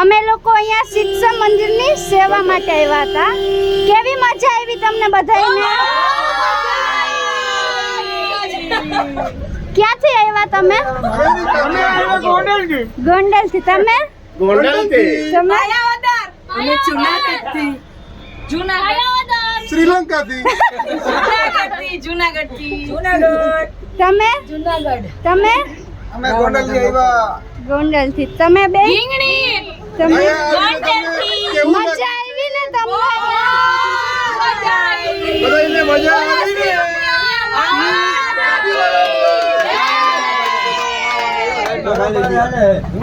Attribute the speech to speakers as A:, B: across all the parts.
A: અમે લોકો અહીંયા શિક્ષણ મંદિરની સેવા માટે આવ્યા હતા. કેવી મજા આવી તમને બધાને? ક્યાંથી આવ્યા તમે? ગોંડલથી. તમે? તમે?
B: અમે જુનાગઢથી. જુનાગઢ
C: શ્રીલંકાથી.
B: જુનાગઢથી જુનાગઢ.
A: તમે?
B: જુનાગઢ.
A: તમે?
C: અમે ગોંડલથી આવ્યા.
A: ગોંડલથી. તમે બે?
B: રીંગણી.
A: તમે
B: ગોંડલથી
A: મજા આવી ને તમને?
C: બધાને મજા આવી ને?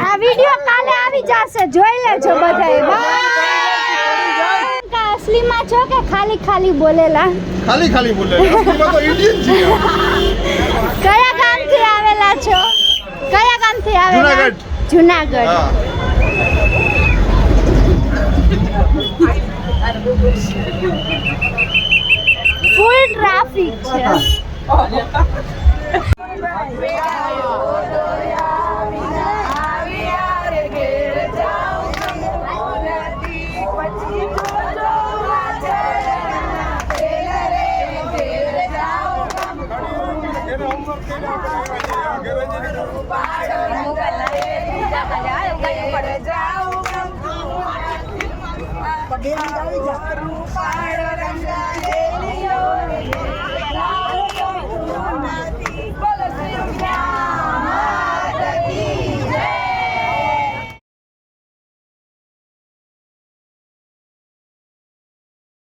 A: આ વિડિયો કાલે આવી જશે. જોઈ લેજો બધાએ. અસલીમાં છો કે ખાલી ખાલી બોલેલા?
C: ખાલી ખાલી બોલેલા. તો ઇન્ડિયન છીએ. જુનાગઢ.
A: ફૂલ ટ્રાફિક છે.
B: ಗಿರಿಜಾ ರೂಪಾಯ ರಂಗ